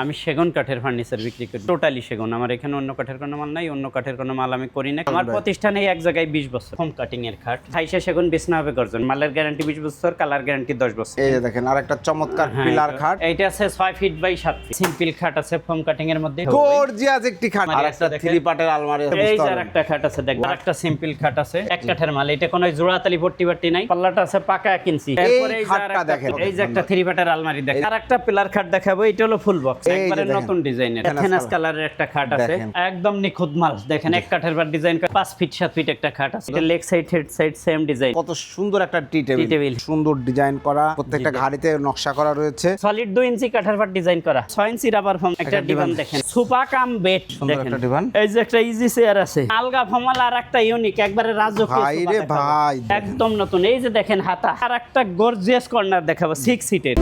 আমি সেগুন কাঠের ফার্নিচার বিক্রি করি। টোটালি সেগুন। আমার এখানে অন্য কাঠের কোনো মাল নাই অন্য কাঠের কোনো মাল আমি করি না। আমার প্রতিষ্ঠানে এক জায়গায় বিশ বছর। হোম কাটিং এর খাট। হাইসা সেগুন বিছনা হবে গর্জন। মালের গ্যারান্টি বিশ বছর কালার গ্যারান্টি দশ বছর। এই যে দেখেন আর একটা চমৎকার হ্যাঁ, পিলার খাট। এইটা আছে ছয় ফিট বাই সাত ফিট সিম্পল খাট আছে ফোম কাটিং এর মধ্যে। গর্জিয়াস একটি খাট। আর একটা থ্রি পার্টের আলমারি আছে এই যে। একটা খাট আছে দেখবেন আর একটা সিম্পল খাট আছে। এক কাঠের মাল। এটা কোনো জোড়াতালি ভর্তি ভর্তি নাই। পাল্লাটা আছে পাকা এক ইঞ্চি এই যে খাটটা দেখেন। এই যে একটা থ্রি পাটের আলমারি দেখেন। আর একটা পিলার খাট দেখাবো। এটা হলো ফুল বক্স একবারে নতুন থেনাস colour। কালারের একটা খাট আছে। একদম নিখুঁত মাল। দেখেন এক কাঠের বার ডিজাইন ফিট ফিট একটা খাট আছে। এটা leg side head side same design কত সুন্দর একটা টি টেবিল সুন্দর ডিজাইন করা প্রত্যেকটা ঘাড়িতে নকশা করা রয়েছে। সলিড ইঞ্চি কাঠের বার ডিজাইন করা। ছয় ইঞ্চি রাবার ফর্ম একটা ডিভান দেখেন। সুপা কাম বেড দেখেন। একটা divan। এই যে একটা ইজি চেয়ার আছে। আলগা ফমাল আর একটা ইউনিক একবারে রাজকীয় ভাই রে ভাই। একদম নতুন। এই যে দেখেন হাতা। আর একটা গর্জিয়াস কর্নার দেখাবো সিক্স সিটের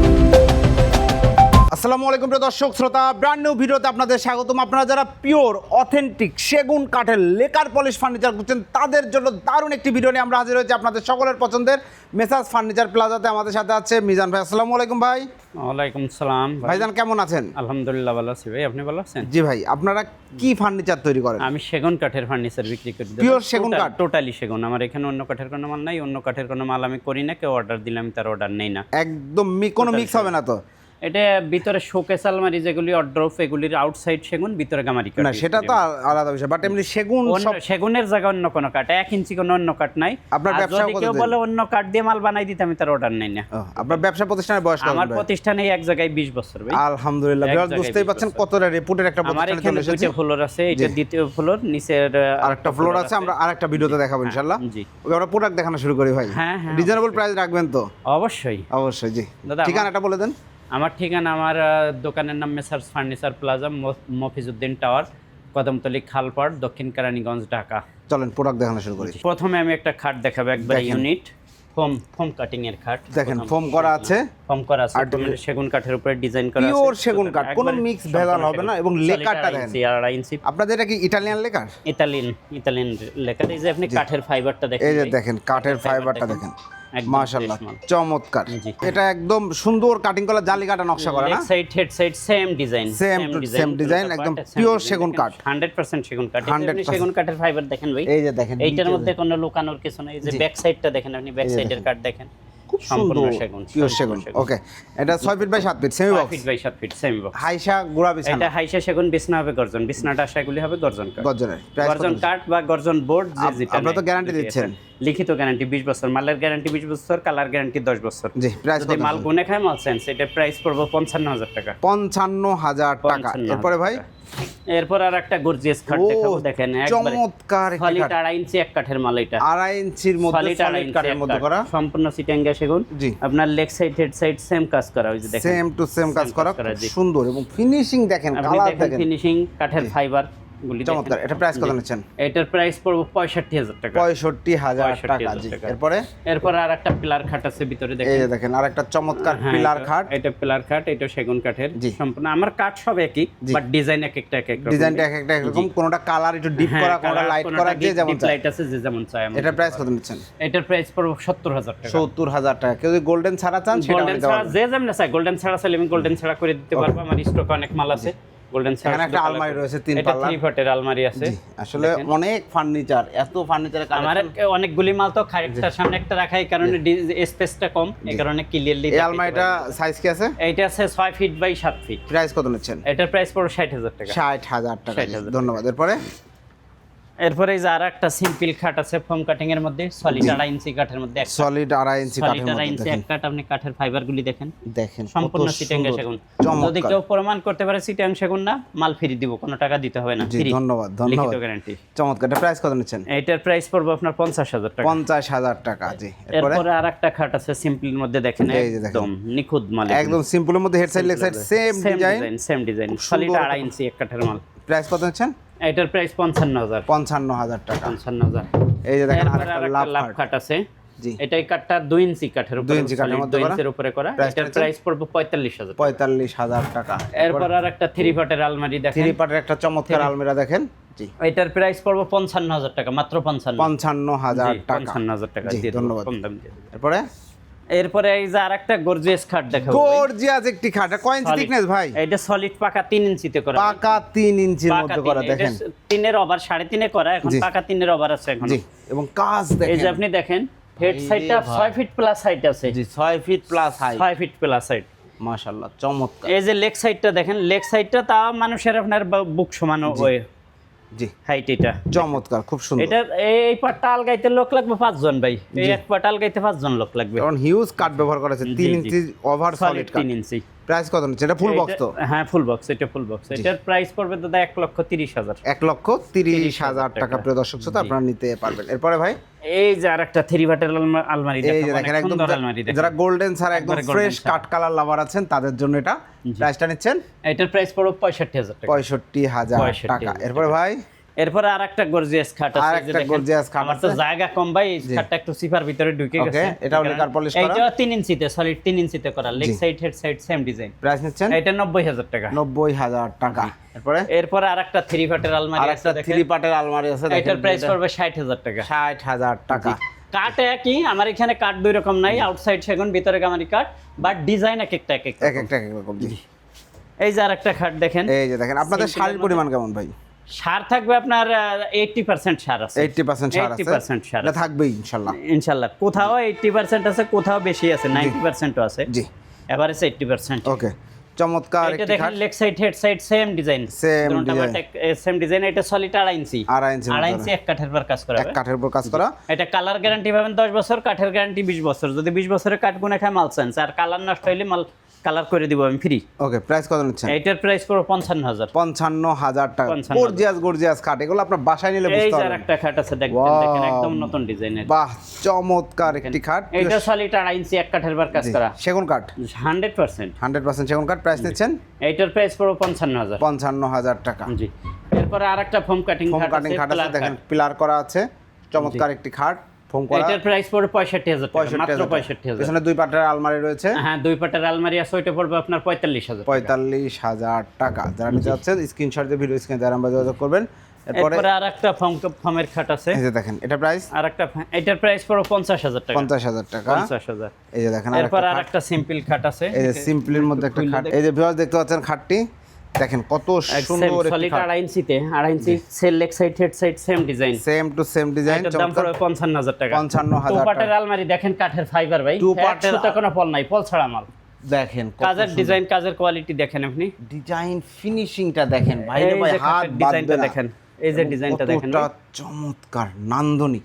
আসসালামু আলাইকুম প্রিয় দর্শক শ্রোতা ব্র্যান্ড নিউ ভিডিওতে আপনাদের স্বাগতম। আপনারা যারা পিওর অথেন্টিক সেগুন কাঠের লেকার পলিশ ফার্নিচার করছেন তাদের জন্য দারুণ একটি ভিডিও নিয়ে আমরা হাজির হয়েছি আপনাদের সকলের পছন্দের মেসাজ ফার্নিচার প্লাজাতে আমাদের সাথে আছে মিজান ভাই। আসসালামু আলাইকুম ভাই। ওয়ালাইকুম সালাম ভাইজান কেমন আছেন? আলহামদুলিল্লাহ ভালো আছি ভাই। আপনি ভালো আছেন? জি ভাই আপনারা কি ফার্নিচার তৈরি করেন? আমি সেগুন কাঠের ফার্নিচার বিক্রি করি। পিওর সেগুন কাঠ? টোটালি সেগুন। আমার এখানে অন্য কাঠের কোনো মাল নাই অন্য কাঠের কোনো মাল আমি করি না। কেউ অর্ডার দিলে আমি তার অর্ডার নেই না। একদম কোনো মিক্স হবে না তো। এটা ভিতরে শোকেস আলমারি যেগুলি অর্ডার এগুলির আউটসাইড সেগুন ভিতরে গামারি না সেটা তো আলাদা বিষয় বাট এমনি সেগুন সেগুনের জায়গায় অন্য কোনো কাঠ এক ইঞ্চি কোনো অন্য কাঠ নাই। আপনার ব্যবসা যদি কেউ বলে অন্য কাঠ দিয়ে মাল বানাই দিতে আমি তার অর্ডার নেই না। আপনার ব্যবসা প্রতিষ্ঠানের বয়স আমার প্রতিষ্ঠানে এক জায়গায় বিশ বছর ভাই। আলহামদুলিল্লাহ বিরাট বুঝতেই পাচ্ছেন। কতটা রেপুটের একটা প্রতিষ্ঠানে চলে এসেছি। দুইটা ফ্লোর আছে এটা দ্বিতীয় ফ্লোর নিচের আরেকটা ফ্লোর আছে আমরা আরেকটা ভিডিওতে দেখাবো ইনশাআল্লাহ জি। ওকে আমরা প্রোডাক্ট দেখানো শুরু করি ভাই। হ্যাঁ, হ্যাঁ, রিজনেবল প্রাইস রাখবেন তো? অবশ্যই। অবশ্যই জি। ঠিকানাটা বলে দেন। আমার ঠিকানা আমার দোকানের নাম Messrs furniture plaza Mofizuddin tower Kadamtali Khalpar দক্ষিণ কেরানীগঞ্জ ঢাকা। চলেন প্রোডাক্ট দেখানো শুরু করি। প্রথমে আমি একটা খাট দেখাবো একবার ইউনিট ফোম ফোম কাটিং এর খাট। দেখেন ফোম করা আছে। ফোম করা আছে সেগুন কাঠের উপরে ডিজাইন করা আছে। পিওর সেগুন কাঠ কোনো মিক্স ভেজাল হবে না এবং লেকারটা দেখেন। আড়াই ইঞ্চি আপনাদের এটা কি ইতালিয়ান লেকার? ইতালিয়ান ইতালিয়ান লেখা এই যে আপনি কাঠের ফাইবারটা দেখেন এই যে দেখেন কাঠের ফাইবারটা দেখেন। মাশাআল্লাহ। চমৎকার। এটা একদম সুন্দর কাটিং করা জালি কাটা নকশা করা না? Side head side same design to same design, একদম pure সেগুন কাঠ। 100% সেগুন কাঠ এই যে আপনি 100% সেগুন কাঠের ফাইবার দেখেন ভাই। এই যে দেখেন এইটার মধ্যে কোনো লুকানোর কিছু নেই। এই যে ব্যাক সাইডটা দেখেন আপনি ব্যাক সাইডের কাঠ দেখেন। খুব সুন্দর পিওর সেগুন। ওকে এটা 6 feet by 7 feet semi box feet by 7 feet same box হাইসা গুড়া বিছানা। এটা হাইসা সেগুন বিছনা হবে গর্জন। বিছনাটা আশাগুলি হবে গর্জন কাঠ গর্জন কাঠ বা গর্জন বোর্ড যে আপ- যেটা আপনারা তো নেয়, দিচ্ছেন। লিখিত গ্যারান্টি 20 বছর মালের গ্যারান্টি 20 বছর কালার গ্যারান্টি 10 বছর। জি প্রাইস যদি মাল গুনে খায় মাল সেন্স এটা প্রাইস পড়বে 55000 টাকা। পঞ্চান্ন হাজার টাকা। এরপরে ভাই? এরপর আর একটা গর্জিয়াস খাট দেখাবো দেখেন চমৎকার সলিড আড়াই ইঞ্চি এক কাঠের মাল এটা। আড়াই ইঞ্চির মধ্যে সলিড কাঠের মধ্যে করা। সম্পূর্ণ সিটেঙ্গা সেগুন। জি। আপনার leg side head side same কাজ করা ওই যে দেখেন। সেম টু সেম কাজ করা সুন্দর। এবং ফিনিশিং দেখেন কালার দেখেন ফিনিশিং কাঠের ফাইবার গুলি চমৎকার। এটা প্রাইস কত নিচ্ছেন? এটার প্রাইস পড়বে 65000 টাকা। পঁয়ষট্টি হাজার 65,000 টাকা জি। এরপরে? এরপর আর একটা পিলার খাট আছে ভিতরে এই দেখেন যে দেখেন। আর একটা চমৎকার হ্যাঁ, পিলার খাট এটা পিলার খাট এটা সেগুন কাঠের সম্পূর্ণ। আমার কাঠ সব একই বাট ডিজাইন এক একটা এক এক রকম। ডিজাইনটা এক একটা একরকম কোনোটা কালার একটু ডিপ হ্যাঁ, করা কোনোটা লাইট করা যে যেমন চায়। light আছে যে যেমন চায় এমন। এটা প্রাইস কত নিচ্ছেন? এটার প্রাইস পড়বে 70000 টাকা। সত্তর হাজার টাকা। কেউ যদি গোল্ডেন ছাড়া চান সেটা গোল্ডেন ছাড়া যে যেমন চায় গোল্ডেন ছাড়া চাইলে আমি গোল্ডেন ছাড়া করে দিতে পারব। আমার স্টক অনেক মাল আছে। গোল্ডেন এখানে একটা আলমারি রয়েছে তিন এটা পাল্লা থ্রি ফটের আলমারি আছে। আসলে অনেক ফার্নিচার এত ফার্নিচার আমার অনেকগুলি মাল তো খাইটার সামনে একটা রাখা এই কারণে স্পেসটা কম এই কারণে ক্লিয়ারলি এই আলমারিটা সাইজ কি আছে? এইটা আছে 6 ফিট বাই 7 ফিট প্রাইস কত নিচ্ছেন? এটার প্রাইস পড়বে 60000 টাকা। ষাট হাজার টাকা 60,000 ধন্যবাদ। এরপরে? এরপরে এই যে আর একটা সিম্পল খাট আছে ফোম কাটিং এর মধ্যে সলিড আড়াই ইঞ্চি কাঠের মধ্যে সলিড আড়াই ইঞ্চি কাঠের আড়াই মধ্যে ইঞ্চি দেখেন। এক কাঠ আপনি কাঠের ফাইবার গুলি দেখেন। দেখেন সম্পূর্ণ সুন্দর। সেগুন যদি কেউ প্রমাণ করতে পারে সিটেং সেগুন না মাল ফ্রি দিব কোনো টাকা দিতে হবে না জি ফ্রি ধন্যবাদ ধন্যবাদ। গ্যারান্টি চমৎকার এটা প্রাইস কত নিচ্ছেন? এইটার প্রাইস পড়বে আপনার পঞ্চাশ হাজার টাকা। পঞ্চাশ হাজার টাকা জি। এরপরে? আর একটা খাট আছে সিম্পলের মধ্যে দেখেন। একদম নিখুঁত মাল একদম সিম্পলের মধ্যে head side leg side same design same design solid আড়াই ইঞ্চি এক কাঠের মাল। প্রাইস কত নিচ্ছেন এটার প্রাইস পঞ্চান্ন হাজার পঞ্চান্ন হাজার টাকা। পঞ্চান্ন হাজার এই যে দেখেন আরেকটা আর লাভ একটা লাভ খাট আছে। জি। এটাই কাঠটা দুই ইঞ্চি কাঠের উপরে দুই ইঞ্চি কাঠের মধ্যে দুই করা। ইঞ্চির উপরে করা। এটার প্রাইস পড়বে পঁয়তাল্লিশ হাজার পঁয়তাল্লিশ হাজার টাকা। এরপর আর একটা থ্রি ফটের আলমারি দেখেন। থ্রি পার্টের একটা চমৎকার আলমিরা দেখেন। জি। এটার প্রাইস পড়বে পঞ্চান্ন হাজার টাকা মাত্র পঞ্চান্ন। পঞ্চান্ন হাজার জি, টাকা। পঞ্চান্ন হাজার টাকা দিয়ে ধন্যবাদ। এরপরে? এরপরে এই যে আরেকটা গর্জিয়াস খাট দেখাবো গর্জিয়াস একটি খাট। কয় ইঞ্চি থিকনেস ভাই? এটা সলিড পাকা তিন ইঞ্চিতে করা। পাকা তিন ইঞ্চির পাকা মধ্যে। করা দেখেন। তিনের ওভার সাড়ে তিনে করা। এখন। পাকা তিনের ওভার আছে এখন। জি। এবং কাজ এই যে আপনি দেখেন হেড সাইডটা ভাই। ছয় ফিট প্লাস হাইট আছে। জি ছয় ফিট প্লাস হাই ছয় ফিট প্লাস হাইট মাশাল্লাহ চমৎকার। এই যে লেগ সাইডটা দেখেন লেগ সাইডটা তা মানুষের আপনার বুক সমান ওই জি। হাইট এটা। চমৎকার খুব সুন্দর। এটা এই পাটটা আলগাইতে লোক লাগবে পাঁচজন ভাই। এই এক পাট আলগাইতে পাঁচজন লোক লাগবে। কারণ হিউজ কাট ব্যবহার করা আছে তিন ইঞ্চি ওভার সলিড তিন ইঞ্চি প্রাইস কত নিচ্ছে? এটা ফুল বক্স তো? হ্যাঁ ফুল বক্স এটা ফুল বক্স এটার প্রাইস পড়বে দাদা এক লক্ষ তিরিশ হাজার। এক লক্ষ তিরিশ হাজার টাকা। প্রিয় দর্শক শ্রোতা আপনারা নিতে পারবেন। এরপরে ভাই? এই যে আর একটা থ্রি বাটের আলমারি এই যে দেখেন একদম। যারা গোল্ডেন ছাড়া একদম ফ্রেশ কাট কালার লাভার আছেন তাদের জন্য এটা প্রাইসটা নিচ্ছেন? এটার প্রাইস পড়বে পঁয়ষট্টি হাজার টাকা। পঁয়ষট্টি হাজার 65,000 টাকা। এরপরে ভাই? এরপরে আর একটা গর্জিয়াস খাট আছে আর একটা দেখেন। gorgeous খাট আমার তো আছে। জায়গা কম ভাই এই খাটটা একটু সিপার ভিতরে ঢুকে গেছে। এটাও লেকার polish করা? এইটা তিন ইঞ্চিতে সলিড তিন ইঞ্চিতে করা leg side head side same design price নিচ্ছেন? এটা নব্বই হাজার টাকা। নব্বই হাজার টাকা। এরপরে? এরপরে আর একটা থ্রি ফাটের আলমারি আছে একটা দেখেন। থ্রি পার্টের আলমারি আছে এটার প্রাইস পড়বে ষাট হাজার টাকা। ষাট হাজার টাকা। কাঠ একই আমার এখানে কাঠ দুই রকম নাই আউটসাইড সেগুন ভিতরে গামারি কাঠ বাট ডিজাইন এক একটা এক এক এক একটা এক রকম। এই যে আর একটা খাট দেখেন। এই যে দেখেন আপনাদের শাড়ির পরিমাণ কেমন ভাই? সার থাকবে আপনার এইটটি পার্সেন্ট সার আছে। এইটটি পার্সেন্ট ছাড় আছে। 80% ছাড় ইনশাল্লাহ। ইনশাল্লাহ। কোথাও এইটটি পার্সেন্ট আছে কোথাও বেশি আছে নাইনটি পার্সেন্টও আছে। জি। Average eighty percent okay. চমৎকার এটা দেখেন leg side head side same design Same design। Same design এটা সলিড আড়াই ইঞ্চি আড়াই ইঞ্চির আড়াই ইঞ্চি এক কাঠের পর কাজ করা এক কাঠের উপর কাজ করা। এটা কালার গ্যারান্টি পাবেন দশ বছর কাঠের গ্যারান্টি বিশ বছর। যদি বিশ বছরের কাঠ গুনে খায় মাল চেঞ্জ আর কালার নষ্ট হইলে মাল কালার করে দিব আমি ফ্রি ওকে প্রাইস কত নিচ্ছেন? এইটার প্রাইস পড়ো পঞ্চান্ন হাজার। পঞ্চান্ন হাজার টাকা। গর্জিয়াস গর্জিয়াস খাট এগুলো আপনার বাসায় নিলে বুঝতে পারবেন। একটা খাট আছে দেখেন একদম নতুন ডিজাইনের বাহ চমৎকার একটি খাট। এইটা সলিড আড়াই ইঞ্চি এক কাঠের বার কাজ করা। সেগুন কাঠ। Hundred percent. হান্ড্রেড পার্সেন্ট সেগুন কাঠ। প্রাইস নিচ্ছেন? এইটার প্রাইস পড়ো পঞ্চান্ন হাজার। পঞ্চান্ন হাজার টাকা। জি। এরপরে আর একটা ফোম কাটিং ফোম কাটিং খাট আছে দেখেন পিলার করা আছে। চমৎকার একটি খাট। ফোম করা। এটার প্রাইস পঁয়ষট্টি হাজার টাকা মাত্র হাজার পঁয়ষট্টি হাজার। পেছনে দুই পাটের আলমারি রয়েছে। হ্যাঁ দুই পাটের আলমারি আছে ওইটা পড়বে আপনার পঁয়তাল্লিশ হাজার টাকা। যারা নিতে যাচ্ছেন স্ক্রিনশট দিয়ে ভিডিও স্ক্রিনে নাম্বার যোগাযোগ করবেন। এরপরে এরপরে আর একটা ফর্ম ফর্মের খাট আছে। এই যে দেখেন এটা প্রাইস আর একটা এটার প্রাইস পড়ো পঞ্চাশ হাজার টাকা। পঞ্চাশ হাজার টাকা। পঞ্চাশ হাজার। এই যে দেখেন আর এরপর একটা আর একটা সিম্পল খাট আছে। এই যে সিম্পলির মধ্যে একটা খাট। এই যে ভিউয়ার্স দেখতে পাচ্ছেন খাটটি। দেখেন কত সুন্দর সলিড আড়াই ইঞ্চিতে আড়াই ইঞ্চি sell leg side head side same design same to same design এটার দাম পড়বে পঞ্চান্ন হাজার টাকা। 55,000 টু টাকা। আলমারি দেখেন কাঠের ফাইবার ভাই। টু পাটের- পাটের কোনো পল নাই পল ছাড়া মাল। দেখেন কাজের ডিজাইন কাজের কোয়ালিটি দেখেন আপনি। ডিজাইন ফিনিশিংটা দেখেন ভাই ভাই হাত ডিজাইনটা দেখেন এই যে ডিজাইনটা দেখেন। চমৎকার নান্দনিক।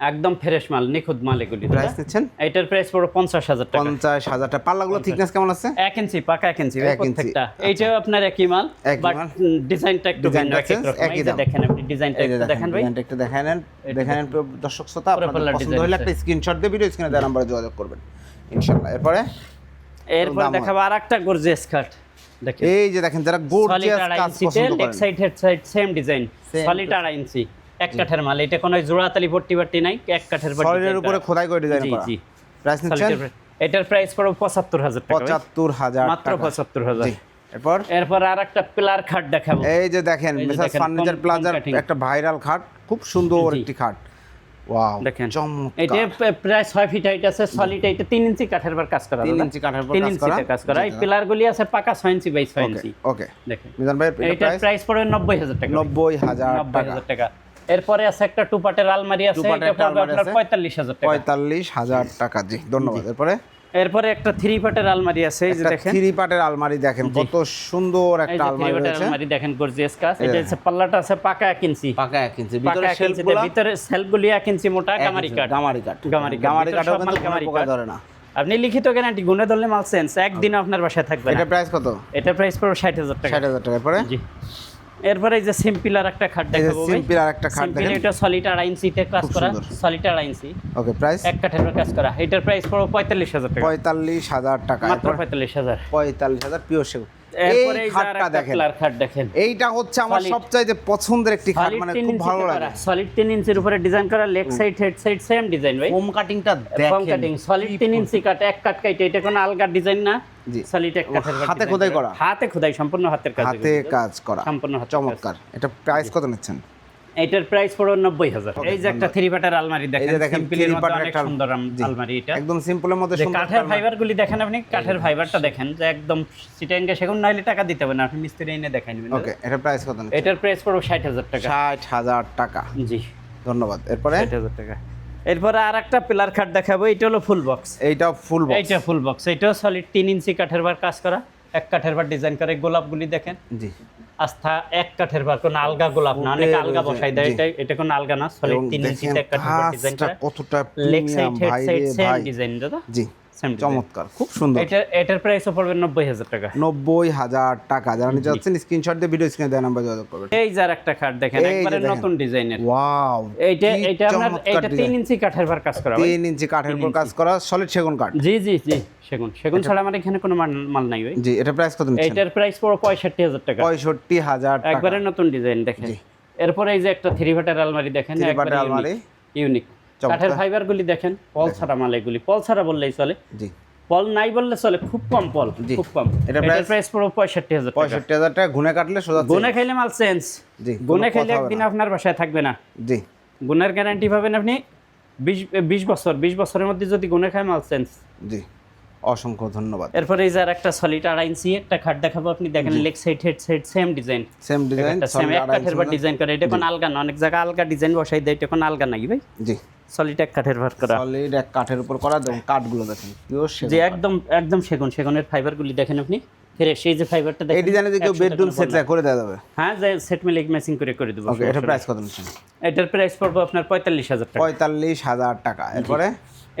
একদম ফ্রেশ মাল নিখুঁত মাল এগুলি প্রাইস নিচ্ছেন এটার প্রাইস পড়ো পঞ্চাশ হাজার টাকা। পঞ্চাশ হাজার টাকা। পাল্লাগুলো থিকনেস কেমন আছে? এক ইঞ্চি পাকা এক ইঞ্চি প্রত্যেকটা। এইটাও আপনার একই মাল বাট ডিজাইনটা একটু ভিন্ন রকম। একই দাম। দেখেন আপনি ডিজাইনটা একটু দেখেন ভাই। ডিজাইনটা একটু দেখেন দেখেন দর্শক শ্রোতা আপনাদের পছন্দ হলে একটা স্ক্রিনশট দিয়ে ভিডিও স্ক্রিনে দেওয়ার নাম্বারে যোগাযোগ করবেন ইনশাআল্লাহ। এরপরে? এরপর দেখাবো আর একটা গর্জিয়াস কাট দেখেন। এই যে দেখেন যারা গর্জিয়াস কাজ ইঞ্চিতে পছন্দ লেগ করেন। Side head side same design solid আড়াই ইঞ্চি এক কাঠের মাল। এটা কোনো জোড়াতালি পট্টি বাট্টি নাই এক কাঠের সলিডের উপরে খোদাই করে ডিজাইন করা। জি। প্রাইস নিচ্ছেন? এটার প্রাইস পড়ো পঁচাত্তর হাজার টাকা পঁচাত্তর হাজার মাত্র পঁচাত্তর হাজার। এরপর? এরপর আর একটা পিলার খাট দেখাবো। এই যে দেখেন মেসাজ ফার্নিচার প্লাজার একটা ভাইরাল খাট খুব সুন্দর একটি খাট। ওয়াও দেখেন। এটা প্রায়- প্রায় ছয় ফিট হাইট আছে সলিড এটা তিন ইঞ্চি কাঠের বার কাজ করা তিন ইঞ্চি কাঠের তিন কাজ করা। ইঞ্চিতে কাজ করা। এই পিলার গুলি আছে পাকা ছয় ইঞ্চি বাই ছয় ওকে ইঞ্চি ওকে দেখেন। মিজান ভাই এটা প্রাইস পড়বে নব্বই হাজার টাকা নব্বই হাজার নব্বই টাকা। হাজার টাকা। এরপরে আছে একটা টু পাটের আলমারি আছে এটা পড়বে আপনার আছে। পঁয়তাল্লিশ হাজার টাকা। পঁয়তাল্লিশ হাজার টাকা জি ধন্যবাদ। এরপরে? এরপরে একটা থ্রি পাটের আলমারি আছে এই যে দেখেন। থ্রি পার্টের আলমারি দেখেন কত সুন্দর একটা আলমারি পাটের রয়েছে। আলমারি দেখেন গর্জিয়াস কাজ। এটা। হচ্ছে পাল্লাটা আছে পাকা এক ইঞ্চি। পাকা এক ইঞ্চি পাকা এক ইঞ্চিতে ভিতরে সেলফগুলি এক ইঞ্চি মোটা গামারি কাঠ। গামারি কাঠ গামারি। গামারি ভিতরে মাল কিন্তু কোনো গামারি পোকা ধরে না। আপনি লিখিত গ্যারান্টি গুনে ধরলে মাল সেন্স একদিন আপনার বাসায় থাকবে এটা প্রাইস কত? এটা প্রাইস পড়বে ষাট হাজার টাকা। ষাট হাজার টাকা এরপরে? জি। এরপরে এই যে সিম্পল আর একটা খাট দেখাবো ভাই। সিম্পল আর একটা খাট দেখেন। এটা সলিড আড়াই ইঞ্চিতে কাজ করা। সলিড আড়াই ইঞ্চি ওকে প্রাইস এক কাঠের কাজ করা। এটার প্রাইস পঁয়তাল্লিশ হাজার টাকা। পঁয়তাল্লিশ হাজার টাকা। মাত্র এরপর পঁয়তাল্লিশ হাজার। পঁয়তাল্লিশ হাজার পিওর সেগুন এইটা হচ্ছে আমার সবচাইতে পছন্দের একটি খাট মানে খুব ভালো লাগে। সলিড 3 ইঞ্চির উপরে ডিজাইন করা leg side head side same design ভাই। ফোম কাটিংটা দেখেন। কাটিং সলিড 3 ইঞ্চি কাট এক কাট কাটে এটা কোনো আলগা ডিজাইন না। সলিড এক কাঠের হাতে খোদাই করা? হাতে খোদাই সম্পূর্ণ হাতের কাজ হাতে কাজ করা। সম্পূর্ণ চমৎকার। এটা প্রাইস কত নিচ্ছেন? এটার প্রাইস পড়ো নব্বই হাজার। এই যে একটা থ্রি পার্টের আলমারি এই দেখেন যে দেখেন সিম্পলের three মধ্যে অনেক একটা- সুন্দর আলমারি এটা। একদম সিম্পলের মধ্যে সুন্দর কাঠের ফাইবার গুলি দেখেন আপনি কাঠের ফাইবারটা দেখেন যে একদম সিটেঙ্গে সেগুন নাইলে টাকা দিতে হবে না আপনি মিস্ত্রি এনে দেখাই নেবেন। ওকে এটা প্রাইস কত এটার প্রাইস পড়ো ষাট হাজার টাকা। ষাট হাজার টাকা। জি। ধন্যবাদ। এরপরে? ষাট হাজার টাকা। এরপরে আর একটা পিলার খাট দেখাবো এটা হলো ফুল বক্স এইটা ফুল বক্স এইটা ফুল বক্স এটাও সলিড তিন ইঞ্চি কাঠের বার কাজ করা এক কাঠের বার ডিজাইন করে গোলাপগুলি দেখেন। জি। আস্থা এক কাঠের বার কোনো আলগা গোলাপ না অনেক আলগা বসাই দেয়। এটা এটা কোনো আলগা না সলিড তিন ইঞ্চি এক কাঠের বার ডিজাইন কাজটা করা। কতটা leg side head side same design দাদা। জি। চমৎকার খুব সুন্দর। এটা এটার প্রাইসও পড়বে নব্বই হাজার টাকা। নব্বই হাজার টাকা। যারা নিতে যাচ্ছেন স্ক্রিনশট দিয়ে ভিডিও স্ক্রিনে দেওয়া নাম্বার যোগাযোগ করবেন। এই যার একটা খাট দেখেন একবারে নতুন ডিজাইনের ওয়াও এইটা এটা আপনার এটা তিন ইঞ্চি কাঠের বার কাজ করা ভাই। তিন ইঞ্চি কাঠের উপর কাজ করা সলিড সেগুন কাঠ। জি জি জি সেগুন। সেগুন ছাড়া আমার এখানে কোনো মাল মাল নাই ভাই। জি এটা প্রাইস কত নিচ্ছেন? এইটার প্রাইস পড়ো পঁয়ষট্টি হাজার টাকা। পঁয়ষট্টি হাজার টাকা। একবারে নতুন ডিজাইন দেখেন। এরপরে এই যে একটা থ্রি ভাটার আলমারি দেখেন একবারে আলমারি। ইউনিক। কাঠের ফাইবার গুলি দেখেন পল ছাড়া মাল এগুলি। পল ছাড়া বললেই চলে। জি। পল নাই বললে চলে খুব কম পল জি। খুব কম। price? প্রাইস পড়ো পঁয়ষট্টি হাজার টাকা। পঁয়ষট্টি হাজার টাকা ঘুনে কাটলে সোজা গুনে খাইলে মাল চেঞ্জ জি গুনে খাইলে একদিন আপনার বাসায় থাকবে না। জি। গুণের গ্যারান্টি পাবেন আপনি বিশ বিশ বছর বিশ বছরের মধ্যে যদি গুনে খায় মাল চেঞ্জ জি। অসংখ্য ধন্যবাদ। এরপরে এই যে আর একটা সলিড আড়াই ইঞ্চি একটা খাট দেখাবো আপনি। দেখেন leg side head side same design same design same এক কাঠের বার ডিজাইন করে। এটা কোন আলগা না অনেক জায়গা আলগা ডিজাইন বসাই দেয় এটা কোন আলগা নাই ভাই। জি। সলিড এক কাঠের ভার করা। সলিড এক কাঠের উপর করা দেখুন কাঠগুলো দেখেন পিওর সেগুন যে একদম একদম সেগুন সেগুনের ফাইবার গুলি দেখেন আপনি। ফিরে সেই যে ফাইবারটা দেখেন এই ডিজাইনে যে কেউ বেডরুম সেট করে দেওয়া যাবে? হ্যাঁ যে সেট মিলে ম্যাচিং করে করে দেবো ওকে এটা প্রাইস কত নিচ্ছেন? এটার প্রাইস পড়বে আপনার পঁয়তাল্লিশ হাজার টাকা। পঁয়তাল্লিশ হাজার টাকা। এরপরে?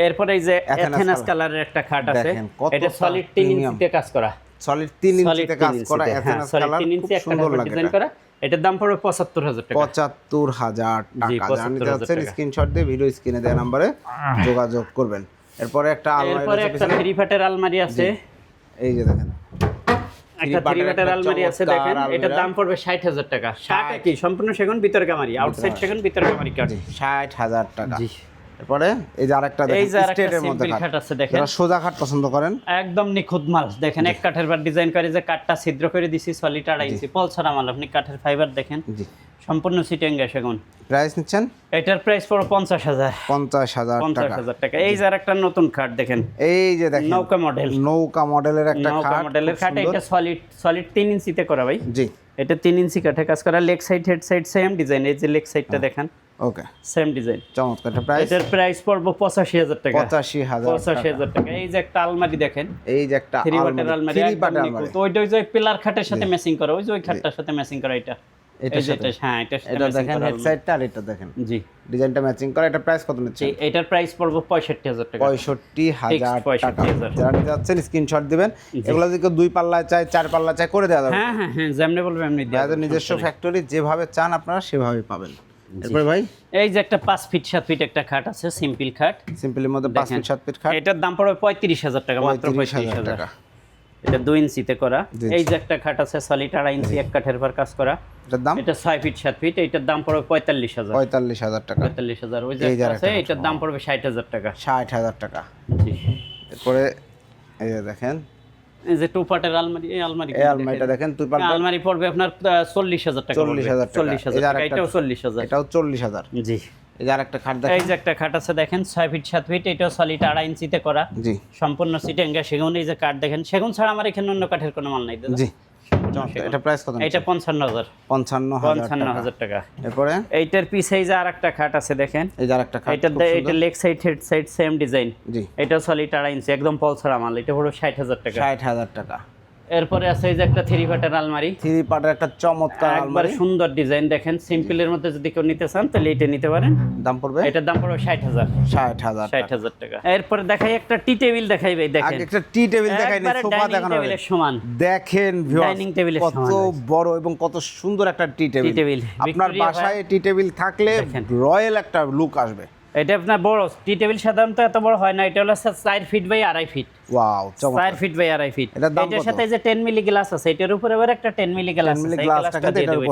এরপরে এই যে এথেনাস কালারের একটা খাট আছে এটা সলিড তিন premium। ইঞ্চিতে কাজ করা। সলিড তিন সলিড ইঞ্চিতে কাজ করা ইঞ্চিতে হ্যাঁ কালার খুব সুন্দর লাগে ডিজাইন করা। এটার দাম পড়বে পঁচাত্তর হাজার টাকা। পঁচাত্তর হাজার জি, টাকা। জানি 75,000 স্ক্রিনশট দিয়ে ভিডিও স্ক্রিনে দেওয়া নাম্বারে যোগাযোগ করবেন। এরপরে একটা আলমারি এরপরে একটা থ্রি ফাটের আলমারি আছে। এই যে দেখেন। একটা থ্রি ফাটের আলমারি আছে দেখেন। এটার দাম পড়বে ষাট হাজার টাকা। ষাট কি? সম্পূর্ণ সেগুন ভিতর কামারি আউটসাইড সেগুন ভিতর কামারি কাঠ ষাট হাজার টাকা। জি। এরপরে এই যে আরেকটা দেখেন স্টেটের মধ্যে খাট। আছে দেখেন। যারা সোজা খাট পছন্দ করেন। একদম নিখুঁত মাল। দেখেন এক কাঠের বার ডিজাইন করে যে কাঠটা ছিদ্র করে দিছি সলিড আড়াই ইঞ্চি পল ছাড়া মাল। আপনি কাঠের ফাইবার দেখেন জি। সম্পূর্ণ সিটেঙ্গা সেগুন প্রাইস নিচ্ছেন? এটার প্রাইস পড়ো পঞ্চাশ হাজার। পঞ্চাশ হাজার পঞ্চাশ টাকা। হাজার টাকা। এই যে আর একটা নতুন খাট দেখেন। এই যে দেখেন নৌকা মডেল নৌকা মডেলের একটা নৌকা মডেলের খাট এটা সলিড সলিড তিন ইঞ্চিতে করা ভাই। জি। এটা তিন ইঞ্চি কাঠে কাজ করা leg side head side same design এই যে লেগ হ্যাঁ। সাইডটা দেখেন। ওকে সেম ডিজাইন চমৎকার একটা প্রাইস এটার প্রাইস পড়ব পঁচাশি হাজার টাকা। পঁচাশি হাজার পঁচাশি টাকা। এই যে একটা আলমারি দেখেন। এই যে একটা থ্রি বাটের আলমারি থ্রি একদম আলমারি। তো ওইটা ওই যে পিলার খাটের সাথে ম্যাচিং করা ওই যে ওই খাটটার সাথে ম্যাচিং করা এটা। এটার এই যে সাথে? এটা, হ্যাঁ সাথে এটা দেখেন হেড সাইডটা আর এটা দেখেন। জি। ডিজাইনটা ম্যাচিং করা এটা প্রাইস কত নিচ্ছে এটার প্রাইস পড়ব পঁয়ষট্টি হাজার টাকা। পঁয়ষট্টি হাজার টাকা। 65,000 যারা নিতে যাচ্ছেন স্ক্রিনশট দিবেন। এগুলো যদি দুই পাল্লা চাই চার পাল্লা চাই করে দেওয়া যাবে। হ্যাঁ হ্যাঁ হ্যাঁ যেমনি বলবে এমনি দিয়ে যাদের নিজস্ব ফ্যাক্টরি যেভাবে চান আপনারা সেভাবেই পাবেন। এরপরে ভাই? এই যে একটা পাঁচ ফিট সাত ফিট একটা খাট আছে সিম্পল খাট। সিম্পলের মধ্যে পাঁচ ফিট সাত ফিট খাট। এটার দাম পড়বে পঁয়ত্রিশ হাজার টাকা মাত্র পঁয়ত্রিশ পঁয়ত্রিশ হাজার। হাজার টাকা। এটা দুই ইঞ্চিতে করা। এই যে একটা খাট আছে সলিড আড়াই ইঞ্চি এক কাঠের পর কাজ করা। এটার দাম? এটা ছয় ফিট সাত ফিট এটার দাম পড়বে পঁয়তাল্লিশ হাজার। পঁয়তাল্লিশ হাজার টাকা। পঁয়তাল্লিশ হাজার ওই যে আছে এটার দাম পড়বে ষাট হাজার টাকা। ষাট হাজার টাকা। জি। এরপরে এই যে দেখেন যে টু পার্টের আলমারি এই আলমারি এই আলমারিটা দেখেন। টু পার্ট আলমারি পড়বে আপনার চল্লিশ হাজার টাকা চল্লিশ হাজার টাকা। এটাও চল্লিশ হাজার। এটাও চল্লিশ হাজার। জি। এই যে আরেকটা খাট এই যে একটা খাট আছে দেখেন ছয় ফিট সাত ফিট এটাও সলিড আড়াই ইঞ্চিতে করা। জি। সম্পূর্ণ সিটেঙ্গা সেগুন এই যে কাঠ দেখেন। সেগুন ছাড়া আমার এখানে অন্য কাঠের কোনো মাল নাই দাদা। জি। এটা প্রাইস কত এটা পঞ্চান্ন হাজার পঞ্চান্ন হাজার পঞ্চান্ন টাকা। হাজার টাকা। এরপরে? এইটার পি আর একটা খাট আছে দেখেন। এই যে আরেকটা খাট এটা এটা leg side head side same design জি। এটা সলিড আড়াই ইঞ্চি একদম পলসার মাল। এটা হলো ষাট হাজার টাকা। ষাট হাজার টাকা। এরপরে আছে এই যে একটা থ্রি পার্টের আলমারি। থ্রি পার্টের একটা চমৎকার একবার সুন্দর ডিজাইন দেখেন। সিম্পলের মধ্যে যদি কেউ নিতে চান তাহলে এটা নিতে পারেন। দাম পড়বে? এটার দাম পড়বে ষাট হাজার। ষাট হাজার ষাট টাকা হাজার টাকা। এরপরে দেখাই একটা টি টেবিল দেখাই ভাই দেখেন। একটা টি টেবিল দেখাই একবারে সোফা দেখানো। টেবিলের সমান। দেখেন Dining table এর কত বড় এবং কত সুন্দর একটা টি টেবিল। আপনার বাসায় টি টেবিল থাকলে। রয়্যাল একটা লুক আসবে। এটা আপনার বড় টি টেবিল সাধারণত এত বড় হয় না এটা হলো চার ফিট বাই আড়াই ফিট ওয়াও চার ফিট বাই আড়াই ফিট এটার? সাথে যে টেন মিলি গ্লাস আছে এটার উপরে আবার একটা টেন মিলি গ্লাস আছে গ্লাসটা দিয়ে দেবো।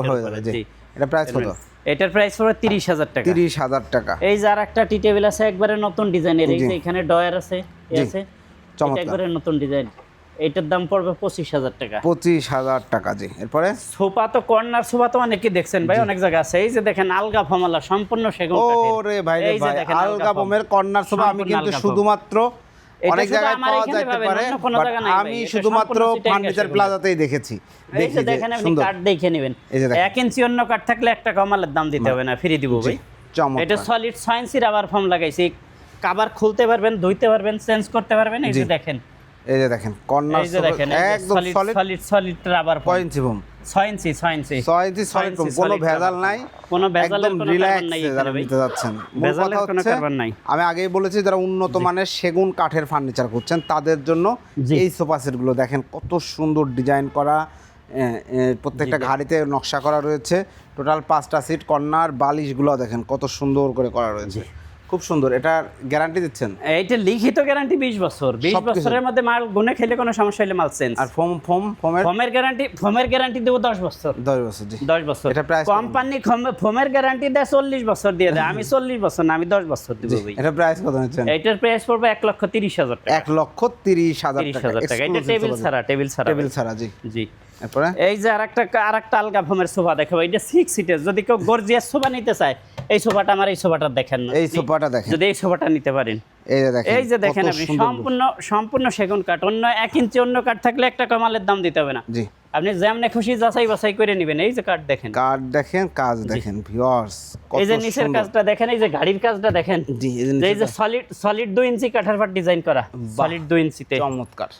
এটা প্রাইস কত? এটার প্রাইস পড়বে তিরিশ হাজার টাকা। তিরিশ হাজার টাকা। এই যে আর একটা টি টেবিল আছে একবারে নতুন ডিজাইনের এই যে এখানে ডয়ার আছে আছে একবারে নতুন ডিজাইন এটার দাম পড়বে পঁচিশ হাজার টাকা। পঁচিশ হাজার টাকা জি। এরপরে? সোফা তো কর্নার সোফা তো অনেকে দেখছেন ভাই অনেক জায়গা আছে। এই যে দেখেন আলগা ফমালা সম্পূর্ণ সেগুন ওরে ভাই রে এই যে ভাই দেখেন আলগা ফোম। বোমের কর্নার সোফা আমি কিন্তু শুধুমাত্র অনেক জায়গায় পাওয়া যেতে পারে। আমি শুধুমাত্র ফার্নিচার প্লাজাতেই দেখেছি। দেখি দেখেন আপনি কাঠ দেখে নেবেন। এক ইঞ্চি অন্য কাঠ থাকলে একটা কমালের দাম দিতে হবে না ফ্রি দিব ভাই। এটা সলিড সায়েন্সি রাবার ফর্ম লাগাইছি। কাবার খুলতে পারবেন ধুইতে পারবেন চেঞ্জ করতে পারবেন এই যে দেখেন। এই যে দেখেন কর্নার এই যে দেখেন একদম সলিড সলিড সলিড রাবার ইঞ্চি ইঞ্চি ইঞ্চি। ইঞ্চি সলিড কোনো ভেজাল নাই। কোনো কোনো রিল্যাক্স যারা নিতে যাচ্ছেন। কথা কোনো কারণ নাই। আমি আগেই বলেছি যারা উন্নত মানের সেগুন কাঠের ফার্নিচার করছেন তাদের জন্য। এই সোফা সেটগুলো দেখেন কত সুন্দর ডিজাইন করা প্রত্যেকটা ঘাড়িতে নকশা করা রয়েছে। টোটাল পাঁচটা সিট কর্নার বালিশগুলো দেখেন কত সুন্দর করে করা রয়েছে। খুব সুন্দর এটার গ্যারান্টি দিচ্ছেন? এইটা লিখিত গ্যারান্টি বিশ বছর। বিশ সবকিছু। বছরের মধ্যে মাল গুনে খেলে কোনো সমস্যা হলে মাল চেঞ্জ আর ফোম ফোম ফোমের? ফোমের গ্যারান্টি ফোমের গ্যারান্টি দেবো দশ বছর। দশ বছর জি। দশ বছর। এটা price কোম্পানি ফোমের গ্যারান্টি দেয় চল্লিশ বছর দিয়ে দেয়। আমি চল্লিশ বছর না আমি দশ বছর দিব ভাই। এটা প্রাইস কত নিচ্ছেন? এইটার প্রাইস পড়বে এক লক্ষ তিরিশ হাজার টাকা। এক লক্ষ তিরিশ হাজার তিরিশ টাকা। হাজার টাকা। এটা টেবিল ছাড়া টেবিল ছাড়া টেবিল ছাড়া জি। জি। এরপরে? এই যে আরেকটা আরেকটা আলগা ফোমের সোফা দেখাবো এটা সিক্স সিটের যদি কেউ গর্জিয়াস সোফা নিতে চায় এই সোফাটা আমার এই সোফাটা দেখেন না। এই সোফাটা দেখেন। যদি এই সোফাটা নিতে পারেন। এই যে দেখেন এই যে দেখেন আপনি সম্পূর্ণ সম্পূর্ণ সেগুন কাঠ। অন্য এক ইঞ্চি অন্য কাঠ থাকলে একটা কমালের দাম দিতে হবে না। জি। আপনি যেমনে খুশি যাচাই বাছাই করে নেবেন। এই যে কাঠ দেখেন। কার্ড দেখেন কাজ দেখেন ভিউয়ার্স এই যে নিচের কাজটা দেখেন এই যে গাড়ির কাজটা দেখেন। জি এই যে সলিড সলিড দুই ইঞ্চি কাঠের পাট ডিজাইন করা। সলিড দুই ইঞ্চিতে। চমৎকার।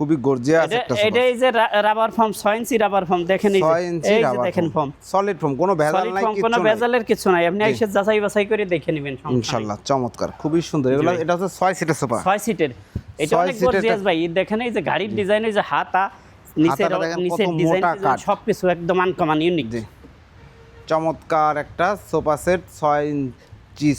খুবই গর্জিয়াস একটা এটা এই যে রাবার ফর্ম ছয় ইঞ্চি রাবার ফর্ম দেখেন এই যে- এই যে দেখেন ফর্ম সলিড ফর্ম কোনো ভেজাল নাই ফর্ম কোনো ভেজালের কিছু নাই। আপনি এসে যাচাই বাছাই করে দেখে নেবেন ইনশাআল্লাহ চমৎকার খুবই সুন্দর। এগুলো এটা হচ্ছে ছয় সিটের সোফা ছয় সিটের এটা অনেক গর্জিয়াস ভাই। দেখেন এই যে গাড়ির ডিজাইন এই যে হাতা নিচের নিচের ডিজাইন মোটা কাঠ। সবকিছু একদম আনকমান ইউনিক জি। চমৎকার একটা সোফা সেট ছয় ইঞ্চি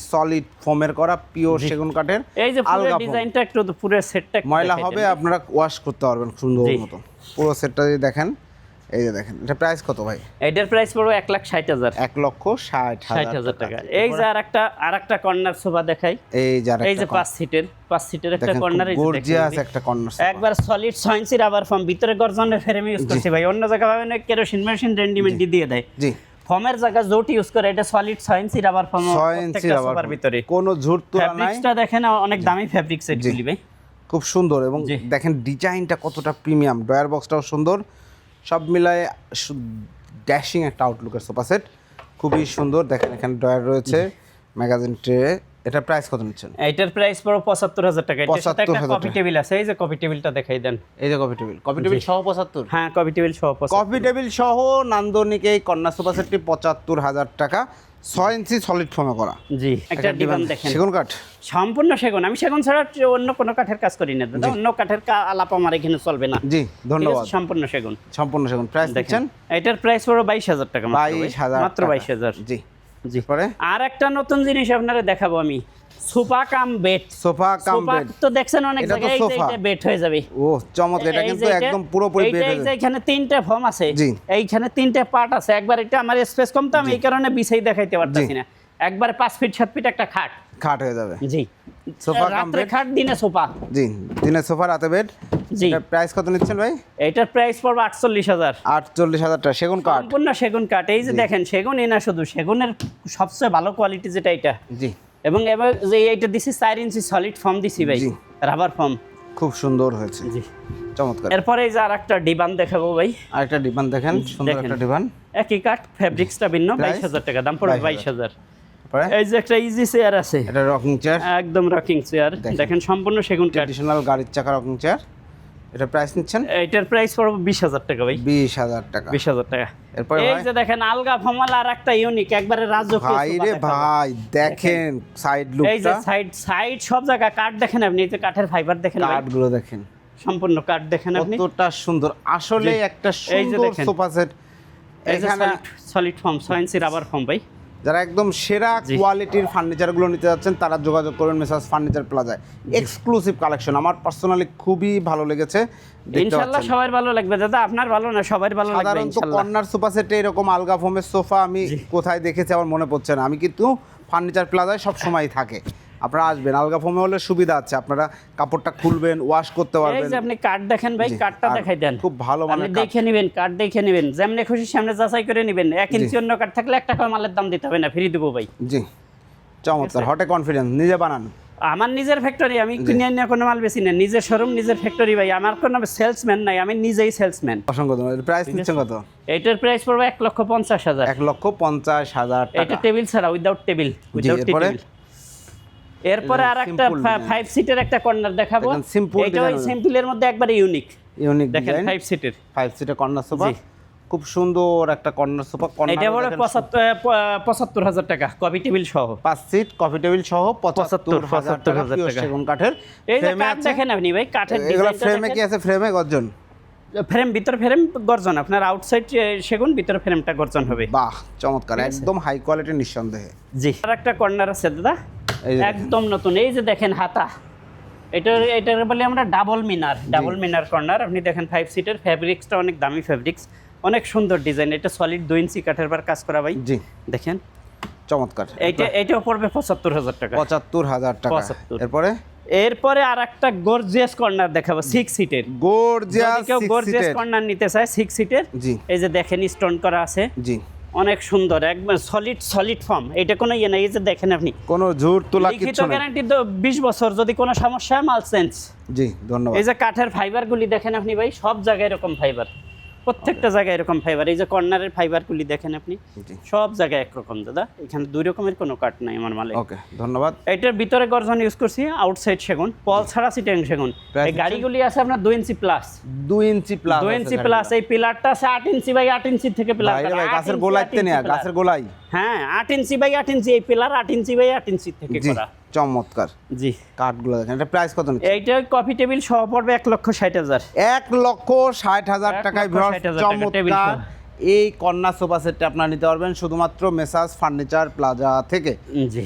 সলিড ফোমের করা পিওর সেগুন কাঠের এই যে পুরো আলগা ডিজাইনটা একটু পুরো সেটটা ময়লা হবে আপনারা ওয়াশ করতে পারবেন সুন্দর মতো পুরো সেটটা যদি দেখেন এই যে দেখেন এটা প্রাইস কত ভাই? এটার প্রাইস পড়বে এক লাখ ষাট হাজার। এক লক্ষ ষাট ষাট হাজার টাকা। এই যে আর একটা আর একটা কর্নার সোফা দেখাই। এই যারা এই যে পাঁচ সিটের পাঁচ সিটের একটা কর্নার গর্জিয়াস একটা কর্নার একবার সলিড ছয় ইঞ্চি রাবার ফর্ম ভিতরে গর্জনের ফ্রেম ইউজ করছি ভাই। অন্য জায়গায় পাবেন কেরোসিন মেশিন রেন্ডিমেন্টি দিয়ে দেয়। জি। ফর্মের জায়গা জোট ইউজ করে এটা সলিড সায়েন্সি ইঞ্চি রাবার ফর্ম সায়েন্সি ইঞ্চি রাবার ভিতরে। কোনো ঝুট তো নাই। ফ্যাব্রিক্সটা দেখেন অনেক দামি ফ্যাব্রিক্স এগুলি ভাই খুব সুন্দর এবং। দেখেন ডিজাইনটা কতটা প্রিমিয়াম ডয়ার বক্সটাও সুন্দর। সব মিলায়ে ড্যাশিং একটা আউটলুকের সোফা সেট খুবই সুন্দর। দেখেন এখানে ডয়ার রয়েছে। ম্যাগাজিন ট্রে এটা প্রাইস কত নিচ্ছেন? এইটার প্রাইস পড়ো পঁচাত্তর হাজার টাকা। এটার সাথে একটা 75,000 কফি টেবিল আছে এই যে কফি টেবিলটা দেখাই দেন। এই যে কফি টেবিল কফি টেবিল সহ পঁচাত্তর? হ্যাঁ কফি টেবিল সহ। কফি টেবিল সহ নান্দনিক এই কন্যা সোফা সেটটি পঁচাত্তর হাজার টাকা ছয় ইঞ্চি সলিড ফর্মে করা। জি একটা ডিমান্ড দেখেন। সেগুন কাঠ? সম্পূর্ণ সেগুন। আমি সেগুন ছাড়া অন্য কোনো কাঠের কাজ করি না দাদা। অন্য কাঠের কা- আলাপ আমার এখানে চলবে না। জি ধন্যবাদ। সম্পূর্ণ সেগুন। সম্পূর্ণ সেগুন। প্রাইস দেখেন। দিচ্ছেন? এটার প্রাইস পড়ো বাইশ হাজার টাকা। বাইশ হাজার মাত্র বাইশ হাজার। জি। জি। পরে? আর একটা নতুন জিনিস আপনারা দেখাবো আমি। Sofa cum bed. Sofa cum bed. তো দেখছেন অনেক জায়গায় এই যে বেড হয়ে যাবে। ও চমৎকার। এটা কিন্তু একদম পুরোপুরি বেড এই যে এখানে তিনটে ফর্ম আছে। এইখানে তিনটে পার্ট আছে। একবার এটা আমার স্পেস কম তো আমি এই কারণে বিছাই দেখাইতে পারতেছি না। একবার পাঁচ ফিট সাত ফিট একটা খাট। খাট হয়ে যাবে। জি। সোফা রাত্রে খাট দিনে সোফা। জি দিনের সোফা রাতে বেড জি। প্রাইস কত নিচ্ছেন ভাই? এটার প্রাইস পড়বে আটচল্লিশ হাজার। আটচল্লিশ হাজার টাকা সেগুন কাঠ। সম্পূর্ণ সেগুন কাঠ। এই যে দেখেন সেগুনই না শুধু সেগুনের সবচেয়ে ভালো কোয়ালিটি যেটা এটা। জি। এবং এবার যে এইটা দিছি চার ইঞ্চি সলিড ফর্ম দিছি ভাই। রাবার ফর্ম খুব সুন্দর হয়েছে। জি। চমৎকার। এরপরে এই যে আর একটা ডিবান দেখাবো ভাই। আরেকটা ডিবান দেখেন সুন্দর একটা ডিবান একই কাঠ ফ্যাব্রিক্সটা ভিন্ন? বাইশ হাজার টাকা দাম পড়বে 22,000 বাইশ হাজার। তারপরে এই যে একটা ইজি চেয়ার আছে। এটা রকিং চেয়ার একদম রকিং চেয়ার দেখেন। সম্পূর্ণ সেগুন কাঠ। ট্রেডিশনাল গাড়ির চাকা রকিং চেয়ার এটা প্রাইস নিচ্ছেন? এটার প্রাইস পড়বে বিশ হাজার টাকা ভাই। বিশ হাজার টাকা। বিশ হাজার টাকা। এরপরে এই যে দেখেন আলগা ফমাল আর একটা ইউনিক একবারে রাজকীয় ভাই রে ভাই দেখেন সাইড এই যে সাইড সাইড সব জায়গায় কাঠ দেখেন আপনি এই যে কাঠের ফাইবার দেখেন। কাঠগুলো দেখেন। সম্পূর্ণ কাঠ দেখেন আপনি। কতটা সুন্দর। আসলে একটা সুন্দর। Sofa set. এখানে সলিড ফর্ম ছয় ইঞ্চি রাবার ফর্ম ভাই। যারা একদম সেরা। কোয়ালিটির ফার্নিচারগুলো নিতে যাচ্ছেন তারা যোগাযোগ করবেন মেসাজ ফার্নিচার প্লাজায় এক্সক্লুসিভ কালেকশন আমার পার্সোনালি খুবই ভালো লেগেছে। ইনশাআল্লাহ সবার ভালো লাগবে। দাদা আপনার ভালো না? সবার ভালো লাগবে সাধারণত কর্নার সোফা সেটে এরকম আলগা ফোমের সোফা আমি কোথায় দেখেছি আমার মনে পড়ছে না। আমি কিন্তু ফার্নিচার প্লাজায় সব সময় থাকে। আপনারা আসবেন। আলগা ফোমে হলে সুবিধা আছে। আপনারা কাপড়টা খুলবেন ওয়াশ করতে এই পারবেন। যে আপনি কার্ড দেখেন ভাই কার্ডটা দেখাই দেন। খুব ভালো আপনি দেখে নেবেন কার্ড দেখে নেবেন। যেমনি খুশি সামনে যাচাই করে নেবেন। এক ইঞ্চি অন্য কার্ড থাকলে এক টাকা মালের দাম দিতে হবে না ফ্রি দেবো ভাই। জি চমৎকার। হটে কনফিডেন্স নিজে বানান। আমার নিজের ফ্যাক্টরি আমি কিনে নিয়ে কোনো মাল বেশি না। নিজের শোরুম নিজের ফ্যাক্টরি ভাই। আমার কোনো সেলসম্যান নাই আমি নিজেই সেলসম্যান অসংখ্য ধন্যবাদ প্রাইস নিচ্ছেন কত? এটার প্রাইস পড়বে এক লক্ষ পঞ্চাশ হাজার। এক লক্ষ পঞ্চাশ হাজার এটা টেবিল ছাড়া উইদাউট টেবিল উইদাউট টেবিল এরপরে আর একটা ফাইভ সিটের একটা কর্নার দেখাবো। এটা ওই সিম্পলের মধ্যে একবারে ইউনিক ইউনিক দেখেন ফাইভ সিটের ফাইভ সিটের কর্নার সোফা খুব সুন্দর একটা কর্নার সোফা এটা কর্নার পঁচাত্তর হাজার টাকা। কপি টেবিল সহ। পাঁচ সিট কফি টেবিল সহ পঁচাত্তর পঁচাত্তর হাজার টাকা। সেগুন কাঠের। এই যে কাঠ দেখেন আপনি ভাই কাঠের এগুলো ফ্রেমে কি আছে? ফ্রেমে গর্জন। ফ্রেম ভিতর ফ্রেম গর্জন আপনার আউটসাইড সেগুন ভিতর ফ্রেমটা গর্জন হবে। বাহ চমৎকার একদম হাই কোয়ালিটির নিঃসন্দেহে। জি। আর একটা কর্নার আছে দাদা। একদম নতুন এই যে দেখেন হাতা। এটা এটার বলে আমরা ডাবল মিনার ডাবল মিনার কর্নার আপনি দেখেন ফাইভ সিটের ফ্যাব্রিক্সটা অনেক দামি ফ্যাব্রিক্স অনেক সুন্দর ডিজাইন এটা সলিড দুই ইঞ্চি কাঠের বার কাজ করা ভাই। জি। দেখেন। চমৎকার। এইটা এইটাও পড়বে পঁচাত্তর হাজার টাকা। পঁচাত্তর হাজার টাকা। 75 এরপরে? এরপরে আর একটা গর্জিয়াস কর্নার দেখাবো সিক্স সিটের গোর্জিয়াস কেউ গর্জিয়াস কর্নার নিতে চায় সিক্স সিটের জি। এই যে দেখেন স্টোন করা আছে। জি। অনেক সুন্দর একদম সলিড সলিড ফর্ম এটা কোনো ইয়ে না এই যে দেখেন আপনি। কোনো ঝুট তোলা লিখিত নেই। গ্যারান্টি তো বিশ বছর যদি কোনো সমস্যা মাল চেঞ্জ জি ধন্যবাদ। এই যে কাঠের ফাইবারগুলি দেখেন আপনি ভাই সব জায়গায় এরকম ফাইবার প্রত্যেকটা জায়গায় এরকম ফাইবার এই যে কর্নারের ফাইবারগুলি দেখেন আপনি সব জায়গায় একরকম দাদা। এখানে দুই রকমের কোনো কাঠ নাই আমার মালে ওকে ধন্যবাদ। এটার ভিতরে গর্জন ইউজ করছি আউটসাইড সেগুন পল ছাড়া সিটেং সেগুন। এই গাড়িগুলি আছে আপনার দুই ইঞ্চি প্লাস দুই ইঞ্চি প্লাস দুই ইঞ্চি প্লাস এই পিলারটা আছে আট ইঞ্চি বাই আট ইঞ্চি থেকে পিলার গাছের গোলাইতে নেয়া গাছের গোলাই। হ্যাঁ আট ইঞ্চি বাই আট ইঞ্চি এই পিলার আট ইঞ্চি বাই আট ইঞ্চি থেকে করা। চমৎকার। জি। কাঠগুলো দেখেন এটা প্রাইস কত এইটা কফি টেবিল সহ পড়বে এক লক্ষ ষাট হাজার। এক লক্ষ ষাট হাজার টাকায় লক্ষ viewers, 60,000 টাকা, টেবিল চমৎকার। এই কন্যা সোফা সেটটা আপনারা নিতে পারবেন শুধুমাত্র মেসাজ ফার্নিচার প্লাজা থেকে। জি।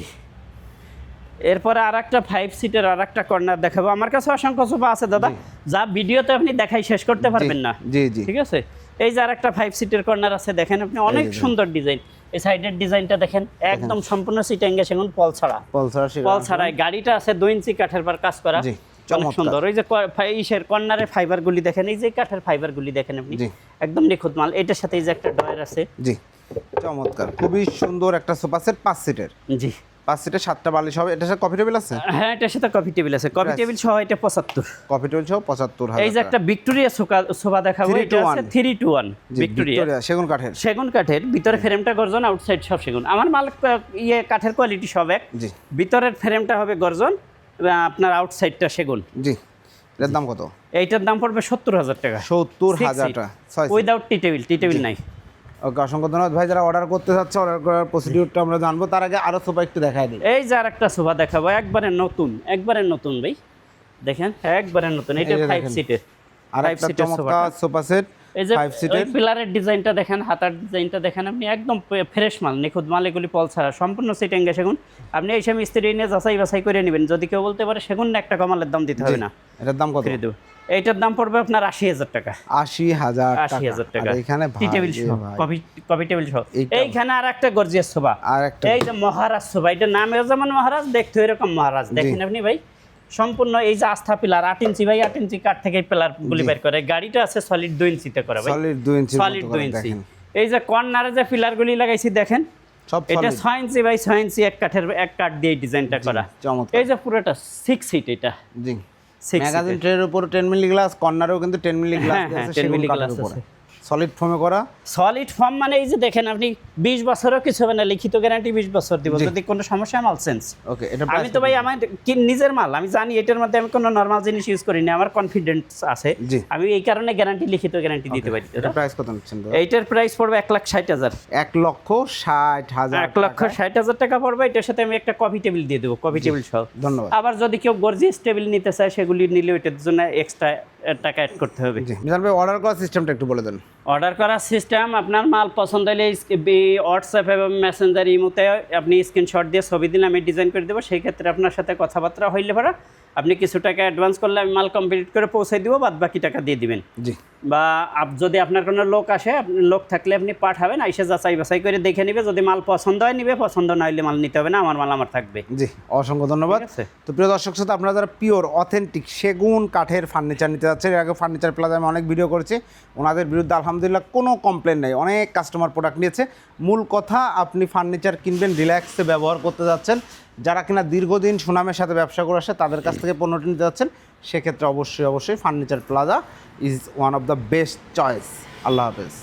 এরপরে আর একটা ফাইভ সিটের আর একটা কর্নার দেখাবো। আমার কাছে অসংখ্য সোফা আছে দাদা। যা ভিডিওতে আপনি দেখাই শেষ করতে পারবেন না। জি জি। ঠিক আছে? এই যে আর একটা ফাইভ সিটের কর্নার আছে দেখেন আপনি অনেক সুন্দর ডিজাইন এই সাইডের ডিজাইনটা দেখেন একদম সম্পূর্ণ সিট অ্যাঙ্গে সেগুন পল ছাড়া। পলসার পল ছাড়া গাড়িটা আছে দুই ইঞ্চি কাঠের পর কাজ করা। সুন্দর। ওই যে ইসের কর্নারের ফাইবারগুলি দেখেন এই যে কাঠের ফাইবারগুলি দেখেন আপনি। একদম নিখুঁত মাল। এটার সাথে এই যে একটা ডয়ার আছে। জি চমৎকার। খুবই সুন্দর একটা সোফা সেট পাঁচ সিটের। জি। পাঁচ সিটের সাতটা বালিশ হবে। এটার সাথে কফি টেবিল আছে? হ্যাঁ এটার সাথে কফি টেবিল আছে। কফি টেবিল সহ এটা পঁচাত্তর। কফি টেবিল সহ পঁচাত্তর এই যে একটা ভিক্টোরিয়া সোফা সোফা দেখাবো এটা আছে থ্রি টু ওয়ান ভিক্টোরিয়া সেগুন কাঠের। সেগুন কাঠের ভিতরে ফ্রেমটা গর্জন আউটসাইড সব সেগুন। আমার মাল ইয়ে কাঠের কোয়ালিটি সব এক। ভিতরের ফ্রেমটা হবে গর্জন আপনার আউটসাইডটা সেগুন। জি এটার দাম কত? এইটার দাম পড়বে সত্তর হাজার টাকা। সত্তর হাজার টাকা without tea table tea table নাই। ওকে অসংখ্য ধন্যবাদ। ভাই যারা অর্ডার করতে চাচ্ছে অর্ডার করার প্রসিডিউরটা আমরা জানব। তার আগে আরও সোফা একটু দেখাই দিই। এই যে আর একটা সোফা দেখাবো একবারে নতুন একবারে নতুন ভাই। দেখেন একবারে নতুন এটা ফাইভ সিটের আর একটা চমৎকার সোফা সেট এই যে সিটের পিলারের ডিজাইনটা দেখেন হাতার ডিজাইনটা দেখেন আপনি একদম ফ্রেশ মাল নিখুঁত মাল এগুলি পল ছাড়া সম্পূর্ণ সিটিং সেগুন। আপনি এই সময় স্ত্রী নিয়ে যাচাই বাছাই করে নেবেন। যদি কেউ বলতে পারে সেগুন একটা কমালের দাম দিতে হবে না। এটার দাম কত? এইটার দাম পড়বে আপনার আশি হাজার টাকা। আশি হাজার আশি হাজার টাকা। আর এখানে ভাই টেবিল কফি কফি টেবিল সহ। এইখানে আর একটা গর্জিয়াস সোফা আর একটা এই যে মহারাজ সোফা এটা নামেও যেমন মহারাজ দেখতে এরকম মহারাজ। দেখেন আপনি ভাই সম্পূর্ণ এই যে আস্থা পিলার আট ইঞ্চি বাই আট ইঞ্চি কাঠ থেকে পিলার গুলি বের করে। গাড়িটা আছে সলিড দুই ইঞ্চিতে করা ভাই। সলিড দুই ইঞ্চি সলিড দুই ইঞ্চি। এই যে কর্নারে যে পিলারগুলি লাগাইছি দেখেন। এটা। ছয় ইঞ্চি বাই ছয় ইঞ্চি এক কাঠের এক কাঠ দিয়ে ডিজাইনটা করা। এই যে পুরোটা সিক্স সিট এটা। জি। ম্যাগাজিন ট্রের উপর টেন মিলি গ্লাস কর্নারেও কিন্তু টেন মিলি গ্লাস টেন মিলি আছে 10 সেগুন milli কাঠের glass উপরে আছে। সলিড ফোমে করা। সলিড ফর্ম মানে এই যে দেখেন আপনি বিশ বছরও কিছু হবে না লিখিত গ্যারান্টি বিশ বছর দিব। যদি কোনো সমস্যা মাল সেন্স ওকে এটা আমি তো ভাই আমার কি নিজের মাল আমি জানি এটার মধ্যে আমি কোনো নর্মাল জিনিস ইউজ করি না আমার কনফিডেন্স আছে। আমি এই কারণে গ্যারান্টি লিখিত গ্যারান্টি দিতে পারি। এটা প্রাইস কত নিচ্ছেন? এইটার প্রাইস পড়বে এক লাখ ষাট হাজার। এক লক্ষ ষাট হাজার এক লক্ষ ষাট হাজার টাকা পড়বে এটার সাথে আমি একটা কফি টেবিল দিয়ে দেবো কফি টেবিল সহ। ধন্যবাদ। আবার যদি কেউ গর্জিয়াস টেবিল নিতে চায় সেগুলি নিলে এটার জন্য এক্সট্রা টাকা অ্যাড করতে হবে। মিজান ভাই অর্ডার করার সিস্টেমটা একটু বলে দেন। অর্ডার করার সিস্টেম আপনার মাল পছন্দ হলে হোয়াটসঅ্যাপ এবং মেসেঞ্জার ইমোতে আপনি স্ক্রিনশট দিয়ে ছবি দিলে আমি ডিজাইন করে দেবো। সেই ক্ষেত্রে আপনার সাথে কথাবার্তা হইলে পরে আপনি কিছু টাকা অ্যাডভান্স করলে আমি মাল কমপ্লিট করে পৌঁছে দিব বাদ বাকি টাকা দিয়ে দিবেন। জি। বা আপ- যদি আপনার কোনো লোক আসে লোক থাকলে আপনি পাঠাবেন আইসে যাচাই বাছাই করে দেখে নেবে। যদি মাল পছন্দ হয় নিবে পছন্দ না হলে মাল নিতে হবে না আমার মাল আমার থাকবে। জি অসংখ্য ধন্যবাদ। তো প্রিয় দর্শক শ্রোতা আপনারা যারা পিওর অথেন্টিক সেগুন কাঠের ফার্নিচার নিতে যাচ্ছেন এর আগে ফার্নিচার প্লাজা আমি অনেক ভিডিও করেছি। ওনাদের বিরুদ্ধে আলহামদুলিল্লাহ কোনো কমপ্লেন নেই। অনেক কাস্টমার প্রোডাক্ট নিয়েছে। মূল কথা আপনি ফার্নিচার কিনবেন রিল্যাক্সে ব্যবহার করতে যাচ্ছেন। যারা কিনা দীর্ঘদিন সুনামের সাথে ব্যবসা করে আসে, তাদের কাছ থেকে পণ্যটি নিতে যাচ্ছেন, সেক্ষেত্রে অবশ্যই অবশ্যই furniture plaza is one of the best choice আল্লাহ হাফেজ।